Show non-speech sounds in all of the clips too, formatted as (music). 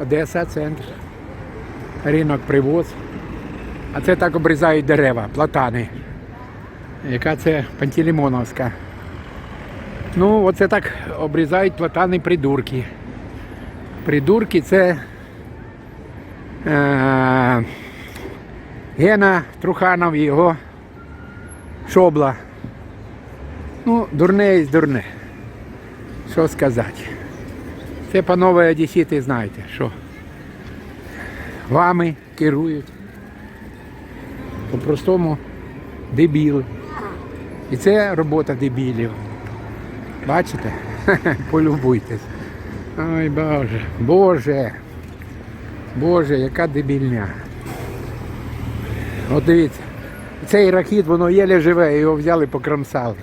Одеса, центр. Ринок привоз. А це так обрізають дерева, платани. Яка це Пантелеймоновська. Ну, оце так обрізають платани придурки. Придурки це е, Гена Труханов і його шобла. Ну, дурне і дурне. Що сказати? Це, панове одесіти, знаєте, що вами керують. По-простому дебіли. І це робота дебілів. Бачите? (laughs) Полюбуйтесь. Ой Боже, Боже. Боже, яка дебільня. От дивіться, цей рахіт, воно єле живе, його взяли, покромсали.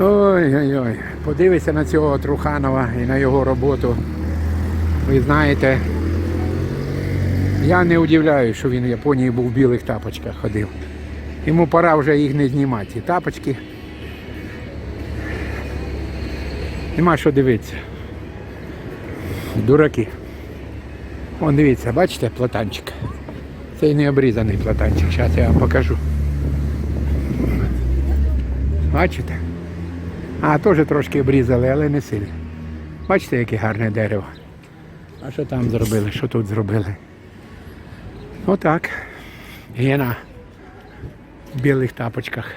Ой-ой-ой, подивися на цього Труханова і на його роботу. Ви знаєте, я не удивляюсь, що він в Японії був в білих тапочках ходив. Йому пора вже їх не знімати, ці тапочки. Нема що дивитися. Дураки. Вон дивіться, бачите, платанчик. Цей не обрізаний платанчик. Зараз я вам покажу. Бачите? А, теж трошки обрізали, але не сильно. Бачите, яке гарне дерево. А що там зробили? Що тут зробили? Отак. Гена в білих тапочках.